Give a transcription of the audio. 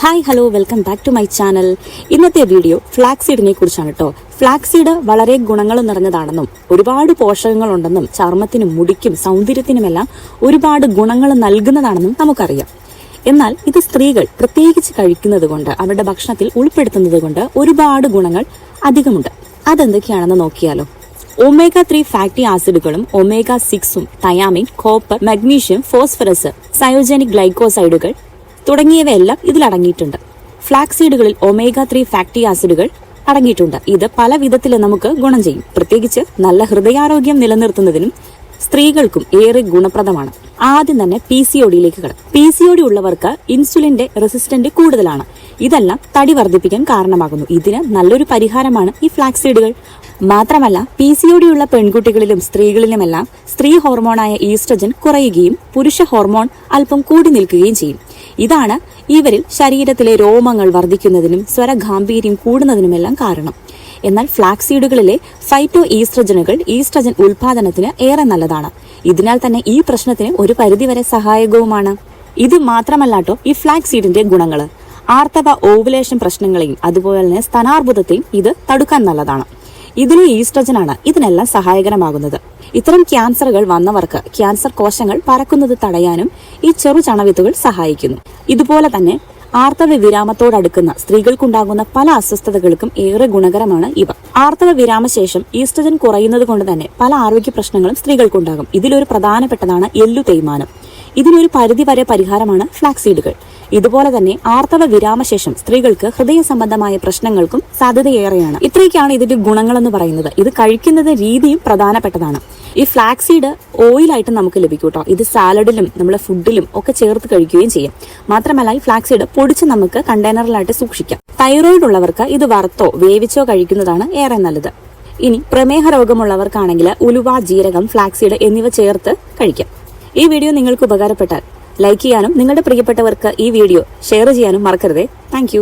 Hi hello welcome back to my channel ഇന്നത്തെ video ഫ്ളാക്സീഡിനെ കുറിച്ചാണ് കേട്ടോ ഫ്ളാക്സീഡ് വളരെ ഗുണങ്ങൾ നിറഞ്ഞതാണെന്നും ഒരുപാട് പോഷകങ്ങൾ ഉണ്ടെന്നും ചർമ്മത്തിനും മുടിക്കും സൗന്ദര്യത്തിനുമെല്ലാം ഒരുപാട് ഗുണങ്ങൾ നൽകുന്നതാണെന്നും നമുക്കറിയാം. എന്നാൽ ഇത് സ്ത്രീകൾ പ്രത്യേകിച്ച് കഴിക്കുന്നത് കൊണ്ട് അവരുടെ ഭക്ഷണത്തിൽ ഉൾപ്പെടുത്തുന്നത് കൊണ്ട് ഒരുപാട് ഗുണങ്ങൾ അധികമുണ്ട്. അതെന്തൊക്കെയാണെന്ന് നോക്കിയാലോ. ഒമേഗ ത്രീ ഫാറ്റി ആസിഡുകളും ഒമേഗ സിക്സും thiamine copper magnesium phosphorus cyanogenic ഗ്ലൈക്കോസൈഡുകൾ തുടങ്ങിയവയെല്ലാം ഇതിൽ അടങ്ങിയിട്ടുണ്ട്. ഫ്ലാക്സീഡുകളിൽ ഒമേഗ ത്രീ ഫാക്ടി ആസിഡുകൾ അടങ്ങിയിട്ടുണ്ട്. ഇത് പല വിധത്തിൽ നമുക്ക് ഗുണം ചെയ്യും. പ്രത്യേകിച്ച് നല്ല ഹൃദയാരോഗ്യം നിലനിർത്തുന്നതിനും സ്ത്രീകൾക്കും ഏറെ ഗുണപ്രദമാണ്. ആദ്യം തന്നെ പി സി ഒഡിയിലേക്ക് കടക്കും പി സി ഒഡി ഉള്ളവർക്ക് ഇൻസുലിന്റെ റെസിസ്റ്റന്റ് കൂടുതലാണ്. ഇതെല്ലാം തടി വർദ്ധിപ്പിക്കാൻ കാരണമാകുന്നു. ഇതിന് നല്ലൊരു പരിഹാരമാണ് ഈ ഫ്ലാക്സീഡുകൾ മാത്രമല്ല പി സി ഒ ഉള്ള പെൺകുട്ടികളിലും സ്ത്രീകളിലുമെല്ലാം സ്ത്രീ ഹോർമോണായ ഈസ്ട്രജൻ കുറയുകയും പുരുഷ ഹോർമോൺ അല്പം കൂടി നിൽക്കുകയും ചെയ്യും. ഇതാണ് ഇവരിൽ ശരീരത്തിലെ രോമങ്ങൾ വർദ്ധിക്കുന്നതിനും സ്വരഗാംഭീര്യം കൂടുന്നതിനുമെല്ലാം കാരണം. എന്നാൽ ഫ്ലാക്സീഡുകളിലെ ഫൈറ്റോ ഈസ്ട്രജനുകൾ ഈസ്ട്രജൻ ഉൽപാദനത്തിന് ഏറെ നല്ലതാണ്. ഇതിനാൽ തന്നെ ഈ പ്രശ്നത്തിന് ഒരു പരിധിവരെ സഹായകവുമാണ്. ഇത് മാത്രമല്ലാട്ടോ ഈ ഫ്ലാക്സീഡിന്റെ ഗുണങ്ങൾ ആർത്തവ ഓവുലേഷൻ പ്രശ്നങ്ങളെയും അതുപോലെ തന്നെ സ്തനാർബുദത്തെയും ഇത് തടുക്കാൻ നല്ലതാണ്. ഇതിലെ ഈസ്ട്രജനാണ് ഇതിനെല്ലാം സഹായകരമാകുന്നത്. ഇത്തരം ക്യാൻസറുകൾ വന്നവർക്ക് ക്യാൻസർ കോശങ്ങൾ പരക്കുന്നത് തടയാനും ഈ ചെറു ചണവിത്തുകൾ സഹായിക്കുന്നു. ഇതുപോലെ തന്നെ ആർത്തവ വിരാമത്തോടടുക്കുന്ന സ്ത്രീകൾക്കുണ്ടാകുന്ന പല അസ്വസ്ഥതകൾക്കും ഏറെ ഗുണകരമാണ് ഇവ. ആർത്തവ വിരാമശേഷം ഈസ്ട്രജൻ കുറയുന്നത് കൊണ്ട് തന്നെ പല ആരോഗ്യ പ്രശ്നങ്ങളും സ്ത്രീകൾക്കുണ്ടാകും. ഇതിലൊരു പ്രധാനപ്പെട്ടതാണ് എല്ലു തേയ്മാനം ഇതിനൊരു പരിധിവരെ പരിഹാരമാണ് ഫ്ലാക്സീഡുകൾ. ഇതുപോലെ തന്നെ ആർത്തവ വിരാമശേഷം സ്ത്രീകൾക്ക് ഹൃദയ സംബന്ധമായ പ്രശ്നങ്ങൾക്കും സാധ്യതയേറെയാണ്. ഇത്രയൊക്കെയാണ് ഇതിന്റെ ഗുണങ്ങൾ എന്ന് പറയുന്നത്. ഇത് കഴിക്കുന്നത് രീതിയും പ്രധാനപ്പെട്ടതാണ്. ഈ ഫ്ലാക്സീഡ് ഓയിലായിട്ട് നമുക്ക് ലഭിക്കും കേട്ടോ ഇത് സാലഡിലും നമ്മുടെ ഫുഡിലും ഒക്കെ ചേർത്ത് കഴിക്കുകയും ചെയ്യും. മാത്രമല്ല ഈ ഫ്ലാക്സീഡ് പൊടിച്ച് നമുക്ക് കണ്ടെയ്നറിലായിട്ട് സൂക്ഷിക്കാം. തൈറോയിഡ് ഉള്ളവർക്ക് ഇത് വറുത്തോ വേവിച്ചോ കഴിക്കുന്നതാണ് ഏറെ നല്ലത്. ഇനി പ്രമേഹ രോഗമുള്ളവർക്കാണെങ്കിൽ ഉലുവ ജീരകം ഫ്ലാക്സീഡ് എന്നിവ ചേർത്ത് കഴിക്കാം. ഈ വീഡിയോ നിങ്ങൾക്ക് ഉപകാരപ്പെട്ടാൽ ലൈക്ക് ചെയ്യാനും നിങ്ങളുടെ പ്രിയപ്പെട്ടവർക്ക് ഈ വീഡിയോ ഷെയർ ചെയ്യാനും മറക്കരുതേ. താങ്ക്